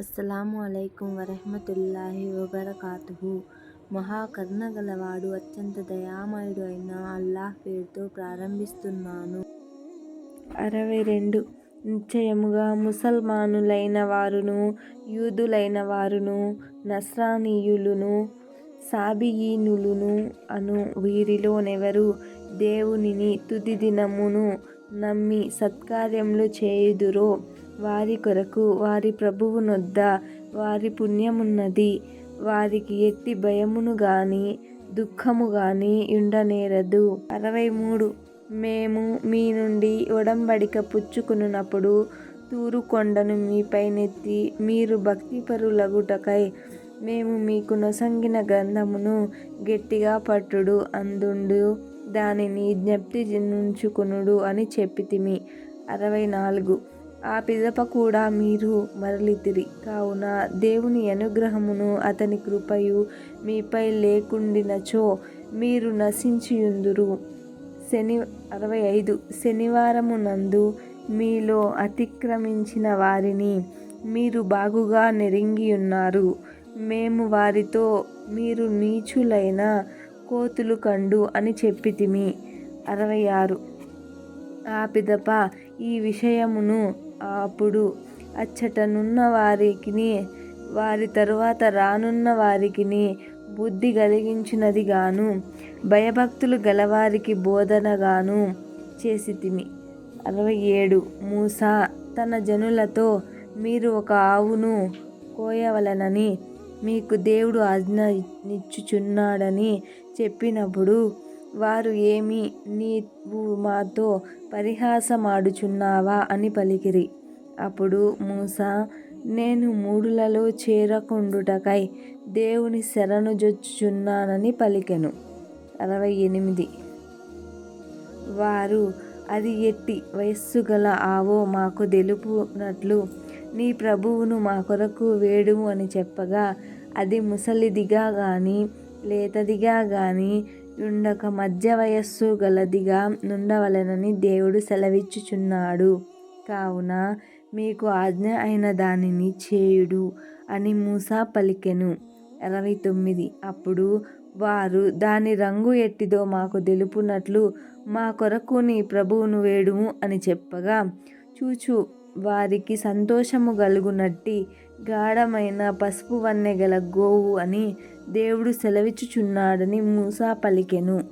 అస్సలాము అలైకుం వరహమతుల్లాహి వబర్కాతుహు. మహాకర్ణగలవాడు అత్యంత దయామయుడు అయిన అల్లాహ్ పేరుతో ప్రారంభిస్తున్నాను. అరవై రెండు. నిశ్చయముగా ముసల్మానులైన వారును యూదులైన వారును నస్రానీయులును సాబియీనులును అను వీరిలోనెవరు దేవునిని తుది దినమును నమ్మి సత్కార్యములు చేయుదురో వారి కొరకు వారి ప్రభువు నొద్ద వారి పుణ్యమున్నది. వారికి ఎట్టి భయమును గాని దుఃఖము గాని ఉండనేరదు. అరవై మూడు మేము మీ నుండి ఒడంబడిక పుచ్చుకున్నప్పుడు తూరు కొండను మీపై నెత్తి మీరు భక్తిపరులగుటకై మేము మీకు నొసంగిన గంధమును గట్టిగా పట్టుడు అందుండు దానిని జ్ఞప్తి నుంచుకునుడు అని చెప్పితిమి. అరవై నాలుగు ఆ పిదప కూడా మీరు మరలితిరి. కావున దేవుని అనుగ్రహమును అతని కృపయు మీపై లేకుండినచో మీరు నశించియుందురు. శని అరవై ఐదు. శనివారము నందు మీలో అతిక్రమించిన వారిని మీరు బాగుగా నెరింగి ఉన్నారు మేము వారితో మీరు నీచులైన కోతులు కండు అని చెప్పితిమి. అరవై ఆరు. ఆ పిదప ఈ విషయమును అప్పుడు అచ్చటనున్న వారికిని వారి తరువాత రానున్న వారికిని బుద్ధి కలిగించినది గాను భయభక్తులు గలవారికి బోధనగాను చేసితిమి. అరవై ఏడు మూస తన జనులతో మీరు ఒక ఆవును కోయవలనని మీకు దేవుడు ఆజ్ఞ నిచ్చుచున్నాడని చెప్పినప్పుడు వారు ఏమి? నీవు మాతో పరిహాసమాడుచున్నావా అని పలికిరి. అప్పుడు మూస నేను మూడులలో చేరకుండుటకై దేవుని శరణు జొచ్చుచున్నానని పలికెను. అరవై ఎనిమిది వారు అది ఎట్టి వయస్సు గల ఆవో మాకు తెలుపునట్లు నీ ప్రభువును మా కొరకు వేడుము అని చెప్పగా అది ముసలిదిగా కానీ లేతదిగా కానీ ఉండక మధ్య వయస్సు గలదిగా నుండవలెనని దేవుడు సెలవిచ్చుచున్నాడు. కావున మీకు ఆజ్ఞ అయిన దానిని చేయుడు అని మూసా పలికెను. అరవై తొమ్మిది. అప్పుడు వారు దాని రంగు ఎట్టిదో మాకు తెలుపునట్లు మా కొరకు నీ ప్రభువును వేడుము అని చెప్పగా చూచు వారికి సంతోషము గలుగునట్టి గాఢమైన పసుపు వన్నె గల గోవు అని దేవుడు సెలవిచ్చుచున్నాడని మూసా పలికెను.